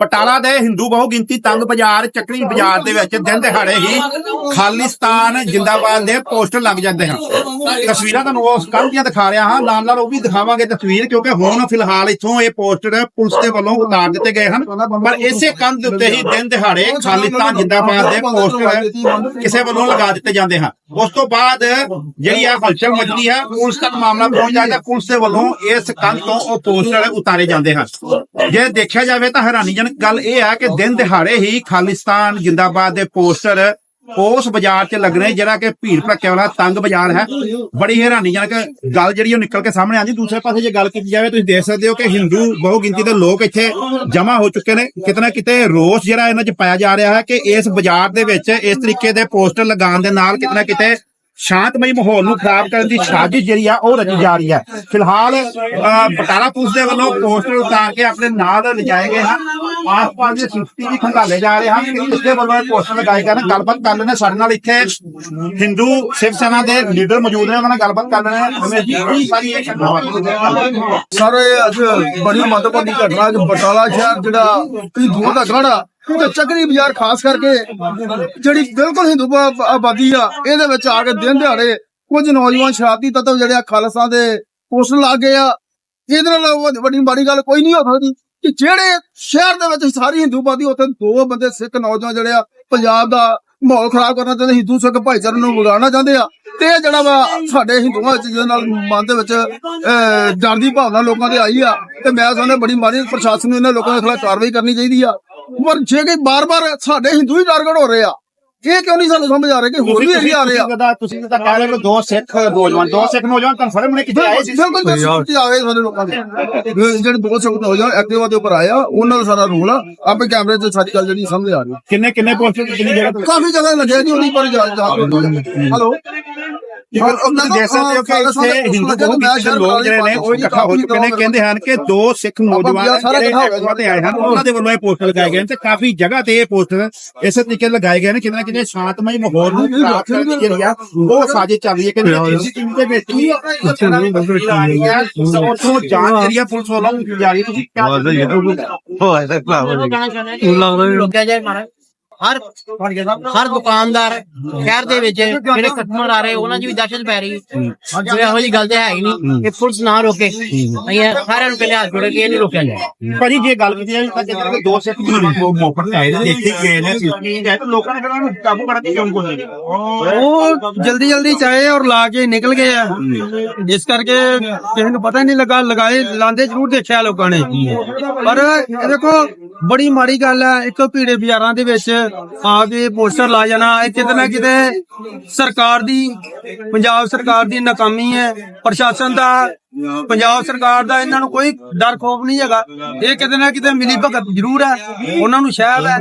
ਪਟਾਲਾ ਦੇ ਹਿੰਦੂ ਬਹੁ ਗਿਣਤੀ ਤੰਗ ਬਾਜ਼ਾਰ, ਚੱਕਰੀ ਬਾਜ਼ਾਰ ਦੇ ਵਿੱਚ ਦਿਨ ਦਿਹਾੜੇ ਹੀ ਖਾਲਿਸਤਾਨ ਜਿੰਦਾਬਾਦ ਦੇ ਪੋਸਟਰ ਲੱਗ ਜਾਂਦੇ ਹਨ। ਤਸਵੀਰਾਂ ਤੁਹਾਨੂੰ ਉਸ ਕੱਲ੍ਹ ਦੀਆਂ ਦਿਖਾ ਰਿਹਾ ਹਾਂ। ਨਾਲ ਨਾਲ ਉਹ ਵੀ ਦਿਖਾਵਾਂਗੇ ਤਸਵੀਰ ਕਿਉਂਕਿ ਹੁਣ ਫਿਲਹਾਲ ਇੱਥੋਂ ਇਹ ਪੋਸਟਰ ਪੁਲਿਸ ਦੇ ਵੱਲੋਂ ਉਤਾਰ ਦਿੱਤੇ ਗਏ ਹਨ। ਪਰ ਇਸੇ ਕੰਧ ਦੇ ਉੱਤੇ ਹੀ ਦਿਨ ਦਿਹਾੜੇ ਖਾਲਿਸਤਾਨ ਜਿੰਦਾਬਾਦ ਦੇ ਪੋਸਟਰ ਕਿਸੇ ਵੱਲੋਂ ਲਗਾ ਦਿੱਤੇ ਜਾਂਦੇ ਹਨ। ਉਸ ਤੋਂ ਬਾਅਦ ਜਿਹੜੀ ਆ ਹਲਚਲ ਮਚਦੀ ਹੈ ਪੁਲਿਸ ਤੱਕ ਮਾਮਲਾ ਪਹੁੰਚ ਜਾਂਦਾ ਪੁਲਿਸ ਦੇ ਵੱਲੋਂ ਇਸ ਕੰਧ ਤੋਂ ਉਹ ਪੋਸਟਰ ਉਤਾਰੇ ਜਾਂਦੇ ਹਨ। ਜੇ ਦੇਖਿਆ ਜਾਵੇ ਤਾਂ ਹੈਰਾਨੀਜਨਕ ਗੱਲ ਇਹ ਹੈ ਕਿ ਦਿਨ ਦਿਹਾੜੇ ਹੀ ਖਾਲਿਸਤਾਨ ਜਿੰਦਾਬਾਦ ਦੇ ਪੋਸਟਰ ਉਸ ਬਾਜ਼ਾਰ 'ਚ ਲੱਗਣੇ ਜਿਹੜਾ ਕਿ ਭੀੜ ਭੜੱਕੇ ਵਾਲਾ ਤੰਗ ਬਾਜ਼ਾਰ ਹੈ। ਬੜੀ ਹੈਰਾਨੀਜਨਕ ਗੱਲ ਜਿਹੜੀ ਉਹ ਨਿਕਲ ਕੇ ਸਾਹਮਣੇ ਆਂਦੀ ਦੂਸਰੇ ਪਾਸੇ ਜੇ ਗੱਲ ਕੀਤੀ ਜਾਵੇ, ਤੁਸੀਂ ਦੇਖ ਸਕਦੇ ਹੋ ਕਿ ਹਿੰਦੂ ਬਹੁ ਗਿਣਤੀ ਦੇ ਲੋਕ ਇੱਥੇ ਜਮ੍ਹਾਂ ਹੋ ਚੁੱਕੇ ਨੇ। ਕਿਤੇ ਨਾ ਕਿਤੇ ਰੋਸ ਜਿਹੜਾ ਇਹਨਾਂ 'ਚ ਪਾਇਆ ਜਾ ਰਿਹਾ ਹੈ ਕਿ ਇਸ ਬਾਜ਼ਾਰ ਦੇ ਵਿੱਚ ਇਸ ਤਰੀਕੇ ਦੇ ਪੋਸਟਰ ਲਗਾਉਣ ਦੇ ਨਾਲ ਕਿਤੇ ਨਾ ਕਿਤੇ ਸ਼ਾਂਤਮਈ ਮਾਹੌਲ ਨੂੰ ਖਰਾਬ ਕਰਨ ਦੀ ਸਾਜ਼ਿਸ਼ ਜਿਹੜੀ ਆ, ਉਹ ਰਚੀ ਜਾ ਰਹੀ ਹੈ। ਫਿਲਹਾਲ ਬਟਾਲਾ ਪੁਲਿਸ ਦੇ ਵੱਲੋਂ ਪੋਸਟਰ ਉਤਾਰ ਕੇ ਆਪਣੇ ਨਾਲ ਲਿਜਾਏ ਗਏ ਹਨ। ਆਸ-ਪਾਸ ਦੇ ਸਿੱਖਤੀ ਵੀ ਖੰਗਾਲੇ ਜਾ ਰਹੇ ਹਨ। ਇਸ ਦੇ ਵੱਲੋਂ ਪੋਸਟਰ ਲਗਾਏ ਗਏ ਗੱਲਬਾਤ ਕਰ ਲੈਣੇ ਸਾਡੇ ਨਾਲ ਇੱਥੇ ਹਿੰਦੂ ਸਿਵ ਸੈਨਾ ਦੇ ਲੀਡਰ ਮੌਜੂਦ ਨੇ। ਉਹਨਾਂ ਨਾਲ ਗੱਲਬਾਤ ਕਰ ਲੈਣੇ ਸਰ ਇਹ ਅੱਜ ਬੜੀ ਮੰਦਭਾਗੀ ਘਟਨਾ ਕਿ ਬਟਾਲਾ ਸ਼ਹਿਰ ਜਿਹੜਾ ਦੂਰ ਦਾ ਗੜ੍ਹ ਤੇ ਚੱਕਰੀ ਬਾਜ਼ਾਰ ਖਾਸ ਕਰਕੇ ਜਿਹੜੀ ਬਿਲਕੁਲ ਹਿੰਦੂ ਆਬਾਦੀ ਆ ਇਹਦੇ ਵਿੱਚ ਆ ਕੇ ਦਿਨ ਦਿਹਾੜੇ ਕੁਝ ਨੌਜਵਾਨ ਸ਼ਰਾਰਤੀ ਤੱਤਵ ਜਿਹੜੇ ਆ ਖਾਲਸਾ ਦੇ ਪੋਸਟਰ ਲਾ ਗਏ ਆ। ਇਹਦੇ ਨਾਲ ਵੱਡੀ ਮਾੜੀ ਗੱਲ ਕੋਈ ਨਹੀਂ ਹੋ ਸਕਦੀ ਕਿ ਜਿਹੜੇ ਸ਼ਹਿਰ ਦੇ ਵਿੱਚ ਸਾਰੀ ਹਿੰਦੂ ਆਬਾਦੀ ਉੱਥੇ ਦੋ ਬੰਦੇ ਸਿੱਖ ਨੌਜਵਾਨ ਜਿਹੜੇ ਆ ਪੰਜਾਬ ਦਾ ਮਾਹੌਲ ਖਰਾਬ ਕਰਨਾ ਚਾਹੁੰਦੇ ਹਿੰਦੂ ਸਿੱਖ ਭਾਈਚਾਰੇ ਨੂੰ ਵਿਗਾੜਨਾ ਚਾਹੁੰਦੇ ਆ। ਤੇ ਇਹ ਜਿਹੜਾ ਵਾ ਸਾਡੇ ਹਿੰਦੂਆਂ ਵਿੱਚ ਜਿਹਦੇ ਨਾਲ ਮਨ ਦੇ ਵਿੱਚ ਅਹ, ਡਰ ਦੀ ਭਾਵਨਾ ਲੋਕਾਂ ਦੇ ਆਈ ਆ ਤੇ ਮੈਂ ਸਮਝਦਾ ਬੜੀ ਮਾੜੀ ਪ੍ਰਸ਼ਾਸਨ ਨੂੰ ਇਹਨਾਂ ਲੋਕਾਂ ਦੇ ਖਿਲਾਫ ਕਾਰਵਾਈ ਕਰਨੀ ਚਾਹੀਦੀ ਆ। ਪਰ ਜੇ ਕਿ ਬਾਰ-ਬਾਰ ਸਾਡੇ ਹਿੰਦੂ ਹੀ ਟਾਰਗੇਟ ਹੋ ਰਹੇ ਆ ਇਹ ਕਿਉਂ ਨਹੀਂ ਸਾਨੂੰ ਸਮਝ ਆ ਰਿਹਾ ਕਿ ਹੋਰ ਵੀ ਇਹੀ ਆ ਰਹੇ ਆ? ਤੁਸੀਂ ਤੁਸੀਂ ਤਾਂ ਕਹਿ ਰਹੇ ਹੋ ਦੋ ਸਿੱਖ ਨੌਜਵਾਨ ਦੋ ਸਿੱਖ ਨੌਜਵਾਨ ਕਨਫਰਮ ਨੇ ਕਿਤੇ ਆਏ ਸੀ? ਬਿਲਕੁਲ ਬਿਲਕੁਲ ਆਵੇ ਸਾਡੇ ਲੋਕਾਂ ਦੇ। ਜਿਹੜੇ ਬਹੁਤ ਸੰਗਤ ਹੋ ਜਾਣ ਐਕਟਿਵਾ ਦੇ ਉੱਪਰ ਆਇਆ ਉਹਨਾਂ ਦਾ ਸਾਰਾ ਰੂਲ ਆ। ਆਪੇ ਕੈਮਰੇ ਤੇ ਸਾਰੀ ਗੱਲ ਜਿਹੜੀ ਸਾਹਮਣੇ ਆ ਰਹੀ। ਕਿੰਨੇ ਕਿੰਨੇ ਪੋਸਟਰ ਕਿੰਨੀ ਜਗ੍ਹਾ ਕਾਫੀ ਜਗ੍ਹਾ ਲੱਗਿਆ ਜੀ ਉਹਦੀ ਪਰ ਜਾ ਜਾ ਹੈਲੋ ਤੁਸੀਂ ਦੇਖ ਸਕਦੇ ਹੋ ਕਿ ਇੱਥੇ ਹਿੰਦੂ ਬਹੁਤ ਦੇ ਲੋਕ ਜਿਹੜੇ ਨੇ ਉਹ ਇਕੱਠਾ ਹੋ ਚੁੱਕੇ ਨੇ ਕਹਿੰਦੇ ਹਨ ਕਿ ਦੋ ਸਿੱਖ ਨੌਜਵਾਨ ਸਾਰਾ ਜਿਹੜੇ ਇਕੱਠਾ ਹੋ ਗਿਆ। ਐਕਟਿਵਾ ਤੇ ਆਏ ਹਨ ਉਹਨਾਂ ਦੇ ਵੱਲੋਂ ਇਹ ਪੋਸਟਰ ਲਗਾਏ ਗਏ ਨੇ ਤੇ ਕਾਫੀ ਜਗ੍ਹਾ ਤੇ ਇਹ ਪੋਸਟਰ ਇਸੇ ਤਰੀਕੇ ਲਗਾਏ ਗਏ ਨੇ ਕਿਤੇ ਨਾ ਕਿਤੇ ਸ਼ਾਂਤਮਈ ਮਾਹੌਲ ਨੂੰ ਖਰਾਬ ਕਰਨ ਦੀ ਜਿਹੜੀ ਆ ਉਹ ਸਾਜ਼ਿਸ਼ ਚੱਲ ਰਹੀ ਹੈ ਕਿ ਸੀਸੀਟੀਵੀ ਦੇ ਵਿੱਚ ਹੀ ਆ ਰਹੀ ਹੈ ਉੱਥੋਂ ਜਾਂਚ ਜਿਹੜੀ ਆ ਪੁਲਿਸ ਵੱਲੋਂ ਕੀਤੀ ਜਾ ਰਹੀ ਹੈ ਤੁਸੀਂ ਕਿਆ ਰੋਕਿਆ ਜਾਏ ਮਾਰਾ। ਹਰ ਹਰ ਦੁਕਾਨਦਾਰ ਸ਼ਹਿਰ ਦੇ ਵਿੱਚ ਜਿਹੜੇ ਕਸਟਮਰ ਆ ਰਹੇ ਉਹਨਾਂ 'ਚ ਵੀ ਦਹਿਸ਼ਤ ਪੈ ਰਹੀ ਹੈ। ਜੋ ਇਹੋ ਜੀ ਗੱਲ ਤੇ ਹੈ ਹੀ ਨਹੀਂ ਕਿ ਪੁਲਿਸ ਨਾ ਰੋਕੇ। ਅਸੀਂ ਸਾਰਿਆਂ ਨੂੰ ਪਹਿਲੇ ਹੱਥ ਜੋੜ ਕੇ ਇਹ ਨਹੀਂ ਰੋਕਿਆ ਜਾਏ। ਭਾਜੀ ਜੇ ਗੱਲ ਕੀਤੀ ਜਾਵੇ ਦੋ ਸਿੱਖ ਲੋਕ ਮੌਕੇ ਤੇ ਆਏ ਨੇ ਦੇਖੇ ਗਏ ਨੇ ਲੋਕਾਂ ਨੇ ਨੂੰ ਕਾਬੂ ਕਰਨ ਦੀ ਕਿਉਂ ਕੋਸ਼ਿਸ਼ ਉਹ ਜਲਦੀ ਜਲਦੀ ਚਾਹੇ ਔਰ ਲਾ ਕੇ ਨਿਕਲ ਗਏ ਆ। ਇਸ ਕਰਕੇ ਕਿਸੇ ਨੂੰ ਪਤਾ ਹੀ ਨਹੀਂ ਲੱਗਾ ਲਗਾਏ ਲਾਂਦੇ ਜ਼ਰੂਰ ਦੇਖਿਆ ਲੋਕਾਂ ਨੇ। ਪਰ ਇਹ ਦੇਖੋ ਬੜੀ ਮਾੜੀ ਗੱਲ ਹੈ ਇੱਕ ਭੀੜੇ ਬਾਜ਼ਾਰਾਂ ਦੇ ਵਿੱਚ ਆ ਕੇ ਪੋਸਟਰ ਲਾ ਜਾਣਾ ਇਹ ਕਿਤੇ ਨਾ ਕਿਤੇ ਸਰਕਾਰ ਦੀ ਪੰਜਾਬ ਸਰਕਾਰ ਦੀ ਨਾਕਾਮੀ ਹੈ ਪ੍ਰਸ਼ਾਸਨ ਦਾ ਪੰਜਾਬ ਸਰਕਾਰ ਦਾ ਇਹਨਾਂ ਨੂੰ ਕੋਈ ਡਰ ਖੋਫ ਨਹੀਂ ਹੈਗਾ। ਇਹ ਕਿਤੇ ਨਾ ਕਿਤੇ ਮਿਲੀ ਭਗਤ ਜ਼ਰੂਰ ਹੈ ਉਹਨਾਂ ਨੂੰ ਸ਼ਾਇਦ ਹੈ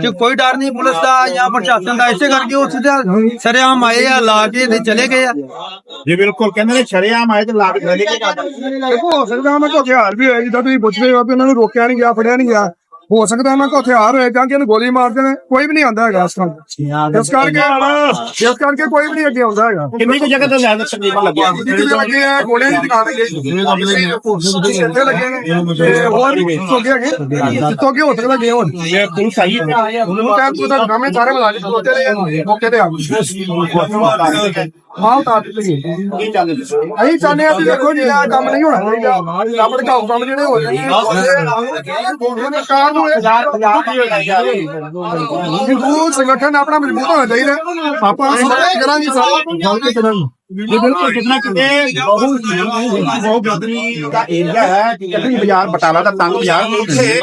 ਕਿ ਕੋਈ ਡਰ ਨਹੀਂ ਪੁਲਿਸ ਦਾ ਜਾਂ ਪ੍ਰਸ਼ਾਸਨ ਦਾ ਇਸੇ ਕਰਕੇ ਉਹ ਸਿੱਧਾ ਸਰਿਆਮ ਆਏ ਆ ਲਾ ਕੇ ਤੇ ਚਲੇ ਗਏ ਆ। ਜੀ ਬਿਲਕੁਲ ਕਹਿੰਦੇ ਨੇ ਸ਼ਰੇਆਮ ਆਏ ਤੇ ਲਾ ਕੇ ਚਲੇ ਗਏ। ਦੇਖੋ ਹੋ ਸਕਦਾ ਕੋਲ ਹਥਿਆਰ ਵੀ ਹੋਏ ਜਿੱਦਾਂ ਤੁਸੀਂ ਪੁੱਛਦੇ ਹੋ ਵੀ ਉਹਨਾਂ ਨੂੰ ਰੋਕਿਆ ਨਹੀਂ ਗਿਆ ਫੜਿਆ ਨਹੀਂ ਗਿਆ ਹੋ ਸਕਦਾ ਉਹਨਾਂ ਕੋਲ ਹਥਿਆਰ ਹੋਏ ਜਾਂ ਕਿ ਇਹਨੂੰ ਗੋਲੀ ਮਾਰ ਦੇਣ। ਕੋਈ ਵੀ ਨਹੀਂ ਆਂਦਾ ਹੈਗਾ ਇਸ ਤਰ੍ਹਾਂ। ਇਸ ਕਰਕੇ ਇਸ ਕਰਕੇ ਕੋਈ ਵੀ ਨਹੀਂ ਅੱਗੇ ਆਉਂਦਾ ਹੈਗਾ। ਕਿੰਨੀ ਕੁ ਜਗ੍ਹਾ ਤੇ ਲੈਣ ਤਕਰੀਬਨ ਲੱਗਿਆ? ਜਿੱਥੇ ਲੱਗੇ ਆ ਗੋਲਿਆਂ ਦੀ ਦੁਕਾਨ ਲੱਗੇ ਇੱਥੇ ਲੱਗੇ ਨੇ। ਤੇ ਹੋਰ ਵੀ ਸੋਗੇ ਜਿੱਥੋਂ ਕਿ ਹੋ ਸਕਦਾ ਗਏ ਹੋਣ? ਇਹ ਪੁਲਿਸ ਆਈ ਹੈ। ਉਹਨੂੰ ਟਾਈਮ ਤੋਂ ਤਾਂ ਗਾਵੇਂ ਸਾਰੇ ਮਿਲਾ ਕੇ ਮੌਕੇ ਤੇ ਮੌਕੇ ਤੇ ਆ ਗਏ ਹਾਂ ਤਾਂ ਦਿੱਤੇ ਗਏ ਕੀ ਚਾਹੁੰਦੇ ਤੁਸੀਂ ਅਸੀਂ ਚਾਹੁੰਦੇ ਆ ਵੀ ਦੇਖੋ ਜੀ ਇਹ ਕੰਮ ਨਹੀਂ ਹੋਣਾ ਚਾਹੀਦਾ ਦੇ ਕੰਮ ਜਿਹੜੇ ਹੋ ਜਾਂਦੇ ਨੇ ਕਾਰ ਨੂੰ ਹਿੰਦੂ ਸੰਗਠਨ ਆਪਣਾ ਮਜ਼ਬੂਤ ਹੋਣਾ ਚਾਹੀਦਾ ਆਪਾਂ ਸਾਰੇ ਕਰਾਂਗੇ ਸਾਰੇ ਕੇ ਕਰਾਂਗੇ ਇਹ ਬਿਲਕੁਲ ਕਿਤਨਾ ਕਿਤੇ ਬਹੁਤ ਬਹੁਤ ਗਦਰੀ ਦਾ ਏਰੀਆ ਹੈ ਚੱਕਰੀ ਬਾਜ਼ਾਰ ਬਟਾਲਾ ਦਾ ਤੰਗ ਬਾਜ਼ਾਰ ਉੱਥੇ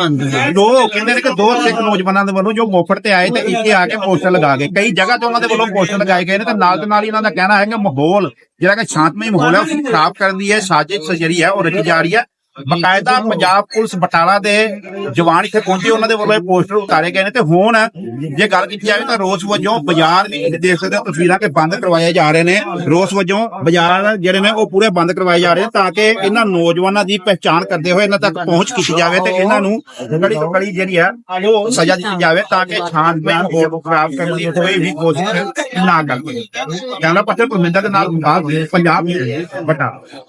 ਲੋਕ ਕਹਿੰਦੇ ਨੇ ਕਿ ਦੋ ਸਿੱਖ ਨੌਜਵਾਨਾਂ ਦੇ ਵੱਲੋਂ ਜੋ ਮੋਫੜ ਤੇ ਆਏ ਤੇ ਇੱਥੇ ਆ ਕੇ ਪੋਸਟਰ ਲਗਾ ਗਏ ਕਈ ਜਗ੍ਹਾ ਤੇ ਉਹਨਾਂ ਦੇ ਵੱਲੋਂ ਪੋਸਟਰ ਲਗਾਏ ਗਏ ਨੇ ਤੇ ਨਾਲ ਤੇ ਨਾਲ ਹੀ ਇਹਨਾਂ ਦਾ ਕਹਿਣਾ ਹੈ ਕਿ ਮਾਹੌਲ ਜਿਹੜਾ ਕਿ ਸ਼ਾਂਤਮਈ ਮਾਹੌਲ ਹੈ ਉਸ ਨੂੰ ਖਰਾਬ ਕਰਨ ਦੀ ਇਹ ਸਾਜ਼ਿਸ਼ ਜਿਹੜੀ ਹੈ ਉਹ ਰਚੀ ਜਾ ਰਹੀ ਹੈ। ਬਕਾਇਦਾ ਪੰਜਾਬ ਪੁਲਿਸ ਬਟਾਲਾ ਦੇ ਜਵਾਨ ਇੱਥੇ ਪਹੁੰਚੇ ਉਹਨਾਂ ਦੇ ਵੱਲੋਂ ਇਹ ਪੋਸਟਰ ਉਤਾਰੇ ਗਏ ਨੇ ਤੇ ਹੁਣ ਜੇ ਗੱਲ ਕੀਤੀ ਜਾਵੇ ਤਾਂ ਰੋਸ ਵਜੋਂ ਬਾਜ਼ਾਰ ਵੀ ਦੇਖ ਸਕਦੇ ਹੋ ਤਸਵੀਰਾਂ ਕਿ ਬੰਦ ਕਰਵਾਏ ਜਾ ਰਹੇ ਨੇ। ਰੋਸ ਵਜੋਂ ਬਾਜ਼ਾਰ ਜਿਹੜੇ ਨੇ ਉਹ ਪੂਰੇ ਬੰਦ ਕਰਵਾਏ ਜਾ ਰਹੇ ਤਾਂ ਕਿ ਇਹਨਾਂ ਨੌਜਵਾਨਾਂ ਦੀ ਪਹਿਚਾਣ ਕਰਦੇ ਹੋਏ ਇਹਨਾਂ ਤੱਕ ਪਹੁੰਚ ਕੀਤੀ ਜਾਵੇ ਤੇ ਇਹਨਾਂ ਨੂੰ ਕੜੀ ਤੋਂ ਕੜੀ ਜਿਹੜੀ ਆ ਉਹ ਸਜ਼ਾ ਦਿੱਤੀ ਜਾਵੇ ਤਾਂ ਕਿ ਸ਼ਾਂਤਮਈ ਮਾਹੌਲ ਨੂੰ ਖਰਾਬ ਕਰਨ ਦੀ ਕੋਈ ਵੀ ਕੋਸ਼ਿਸ਼ ਨਾ ਕਰ ਕੈਮਰਾ ਪੱਤਰ ਪਰਮਿੰਦਰ ਦੇ ਨਾਲ ਪੰਜਾਬ ਬਟਾਲਾ।